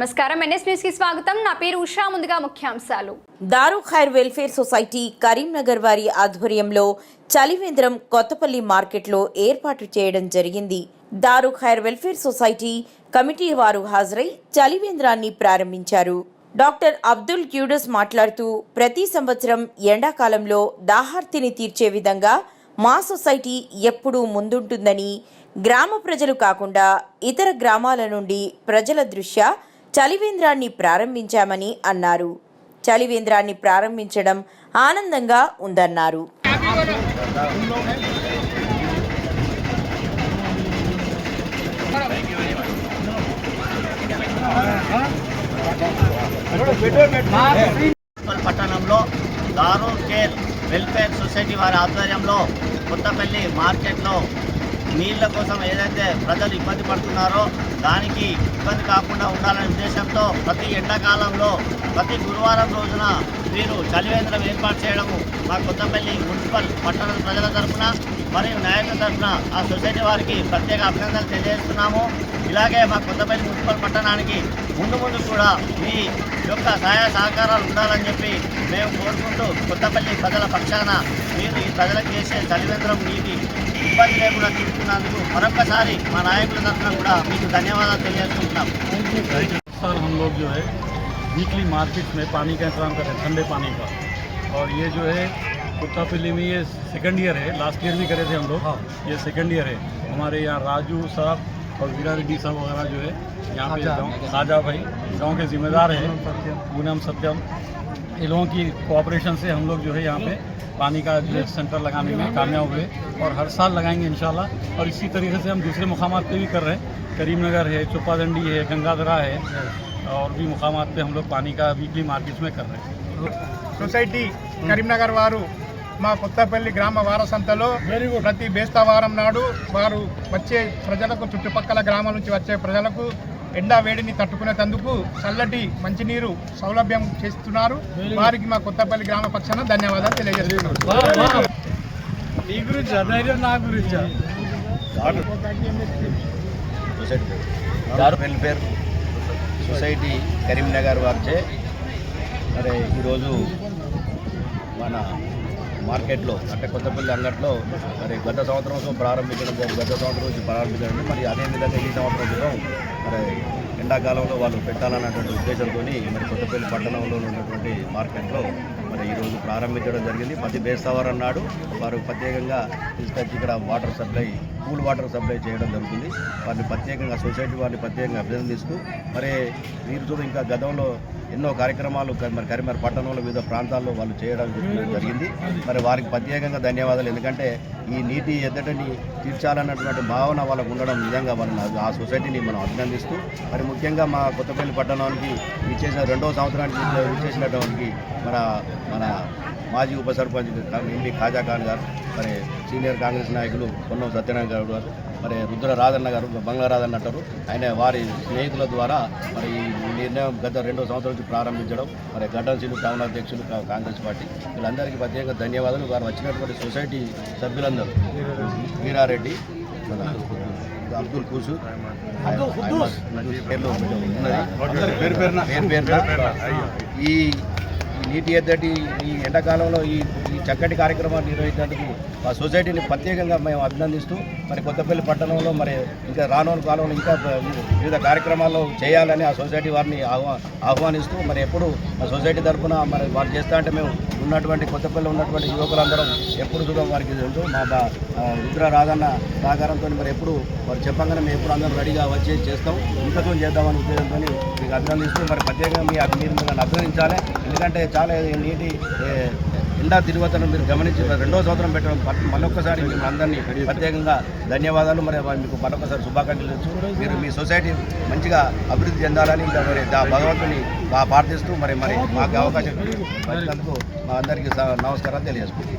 నమస్కారం. ఎన్ఎస్ న్యూస్కి స్వాగతం. నా పేరు ఉషా. ముందుగా ముఖ్యాంశాలు. దారు ఖైర్ వెల్ఫేర్ సొసైటీ కరీంనగర్ వారి ఆధ్వర్యంలో చలివేంద్రం కొత్తపల్లి మార్కెట్లో ఏర్పాటు చేయడం జరిగింది. దారు ఖైర్ వెల్ఫేర్ సొసైటీ కమిటీ వారు హాజరై చలివేంద్రాన్ని ప్రారంభించారు. డాక్టర్ అబ్దుల్ క్యూడస్ మాట్లాడుతూ ప్రతి సంవత్సరం ఎండాకాలంలో దాహార్తిని తీర్చే విధంగా మా సొసైటీ ఎప్పుడూ ముందుంటుందని గ్రామ ప్రజలు కాకుండా ఇతర గ్రామాల నుండి ప్రజల దృష్ట్యా చలివేంద్రాన్ని ప్రారంభించామని అన్నారు. చలివేంద్రాన్ని ప్రారంభించడం ఆనందంగా ఉందన్నారు. పట్టణంలో దారు కేర్ వెల్ఫేర్ సొసైటీ వారి ఆధ్వర్యంలో కొత్తపల్లి మార్కెట్లో నీళ్ళ కోసం ఏదైతే ప్రజలు ఇబ్బంది పడుతున్నారో దానికి ఇబ్బంది కాకుండా ఉండాలనే ఉద్దేశంతో ప్రతి ఎండాకాలంలో ప్రతి గురువారం రోజున మీరు చలివేంద్రం ఏర్పాటు చేయడము మా కొత్తపల్లి మున్సిపల్ పట్టణ ప్రజల తరఫున మరియు నాయకుల తరఫున ఆ సొసైటీ వారికి ప్రత్యేక అభినందనలు తెలియజేస్తున్నాము ఇలాగే మా కొత్తపల్లి మున్సిపల్ పట్టణానికి ముందు ముందు కూడా మీ యొక్క సహాయ సహకారాలు ఉండాలని చెప్పి మేము కోరుకుంటూ కొత్తపల్లి ప్రజల పక్షాన మీరు ఈ ప్రజలకు చేసే చలివేంద్రం నీటి ఇబ్బంది లేకుండా తీసుకున్నందుకు మరొకసారి మా నాయకుల తరఫున కూడా మీకు ధన్యవాదాలు తెలియజేసుకుంటున్నాం साल हम लोग जो है वीकली मार्केट में पानी का इंतजाम कर रहे हैं ठंडे पानी का और ये जो है कुत्तापल्ली में ये सेकंड ईयर है लास्ट ईयर भी करे थे हम लोग। हाँ। ये सेकंड ईयर है। हमारे यहाँ राजू साहब और वीरा रेड्डी साहब वगैरह जो है यहाँ पे साजा। भाई गाँव के जिम्मेदार हैं। पूनम सत्यम। इन लोगों की कोऑपरेशन से हम लोग जो है यहाँ पे पानी का जो सेंटर लगाने में कामयाब हुए और हर साल लगाएँगे इन और इसी तरीके से हम दूसरे मुकाम पे भी कर रहे हैं। करीमनगर है चुपादंडी है गंगाधरा है और भी मुकाम पे हम लोग पानी का वीकली मार्केट में कर रहे हैं। सोसाइटी करीमनगर वारू। మా కొత్తపల్లి గ్రామ వారసంతలో ప్రతి బేస్తవారం నాడు వారు వచ్చే ప్రజలకు చుట్టుపక్కల గ్రామాల నుంచి వచ్చే ప్రజలకు ఎండా వేడిని తట్టుకునేందుకు చల్లటి మంచినీరు సౌలభ్యం చేస్తున్నారు. వారికి మా కొత్తపల్లి గ్రామ పక్షాన ధన్యవాదాలు తెలియజేస్తున్నారు నీ గురించి నా గురించి. వెల్ఫేర్ సొసైటీ కరీంనగర్ వారిచే. మరి ఈరోజు మన మార్కెట్లో అంటే కొత్తపల్లి అంగట్లో మరి గత సంవత్సరం ప్రారంభించడం గత సంవత్సరం నుంచి ప్రారంభించడం మరి అదేవిధంగా ఈ సంవత్సరం మరి ఎండాకాలంలో వాళ్ళు పెట్టాలన్నటువంటి ఉద్దేశంతో మరి కొత్తపల్లి పట్టణంలో ఉన్నటువంటి మార్కెట్లో మరి ఈరోజు ప్రారంభించడం జరిగింది. ప్రతి బేస్తవారం నాడు వారు ప్రత్యేకంగా తీసుకొచ్చి ఇక్కడ water supply cool water supply చేయడం జరుగుతుంది. వారిని ప్రత్యేకంగా సొసైటీ వారిని ప్రత్యేకంగా అభినందిస్తూ మరి వీరు చూడ ఇంకా గతంలో ఎన్నో కార్యక్రమాలు మరి కరీంనగర్ పట్టణంలో వివిధ ప్రాంతాల్లో వాళ్ళు చేయడం జరిగింది. మరి వారికి ప్రత్యేకంగా ధన్యవాదాలు. ఎందుకంటే ఈ నీటి ఎద్దటిని తీర్చాలన్నటువంటి భావన వాళ్ళకు ఉండడం నిజంగా వాళ్ళని ఆ సొసైటీని మనం అభినందిస్తూ మరి ముఖ్యంగా మా కొత్తపల్లి పట్టణానికి ఇచ్చేసిన రెండో సంవత్సరానికి ఇచ్చేసినటువంటి మన మన మాజీ ఉప సర్పంచ్ ఎంపీ ఖాజా ఖాన్ గారు మరి సీనియర్ కాంగ్రెస్ నాయకులు పొన్నం సత్యనారాయణ గారు మరి రుద్ర రాజన్న గారు బంగ్లా అంటారు. ఆయన వారి స్నేహితుల ద్వారా మరి ఈ నిర్ణయం గత రెండో సంవత్సరం నుంచి ప్రారంభించడం మరి గడ్డంశీలు టౌన్ అధ్యక్షులు కాంగ్రెస్ పార్టీ. వీళ్ళందరికీ ప్రత్యేక ధన్యవాదాలు. వారు వచ్చినటువంటి సొసైటీ సభ్యులందరూ వీరారెడ్డి మన అబ్దుల్ కూసు పేర్లు ఉన్నది. పేరు పేరున ఈ నీటి ఎద్దటి ఈ ఎండాకాలంలో ఈ ఈ చక్కటి కార్యక్రమాన్ని నిర్వహించినందుకు మా సొసైటీని ప్రత్యేకంగా మేము అభినందిస్తూ మరి కొత్తపల్లి పట్టణంలో మరి ఇంకా రానున్న కాలంలో ఇంకా వివిధ కార్యక్రమాల్లో చేయాలని ఆ సొసైటీ వారిని ఆహ్వా ఆహ్వానిస్తూ మరి ఎప్పుడు ఆ సొసైటీ తరఫున మరి వారు చేస్తా అంటే మేము ఉన్నటువంటి కొత్తపల్లి ఉన్నటువంటి యువకులందరం ఎప్పుడు చూద్దాం వారికి ఇది ఉంటూ మా రుద్ర రాజన్న సహకారంతో మరి ఎప్పుడు వారు చెప్పంగానే మేము ఎప్పుడు అందరం రెడీగా వచ్చి చేస్తాం. ఇంకతో చేద్దామని ఉద్దేశంతో మీకు అభినందిస్తూ మరి ప్రత్యేకంగా మీ మీరు అభినందించాలి. ఎందుకంటే చాలా నీటి ఎండా తిరుగుతను మీరు గమనించి రెండో సంవత్సరం పెట్టడం పట్- మళ్ళొక్కసారి మిమ్మల్ని అందరినీ ప్రత్యేకంగా ధన్యవాదాలు. మరి మీకు మరొకసారి శుభాకాంక్షలు మీరు మీ సొసైటీ మంచిగా అభివృద్ధి చెందాలని మరి భగవంతుని ప్రార్థిస్తూ మరి మరి మాకు అవకాశం ఇచ్చినందుకు మా అందరికీ స- నమస్కారాలు తెలియజేసుకుంటాం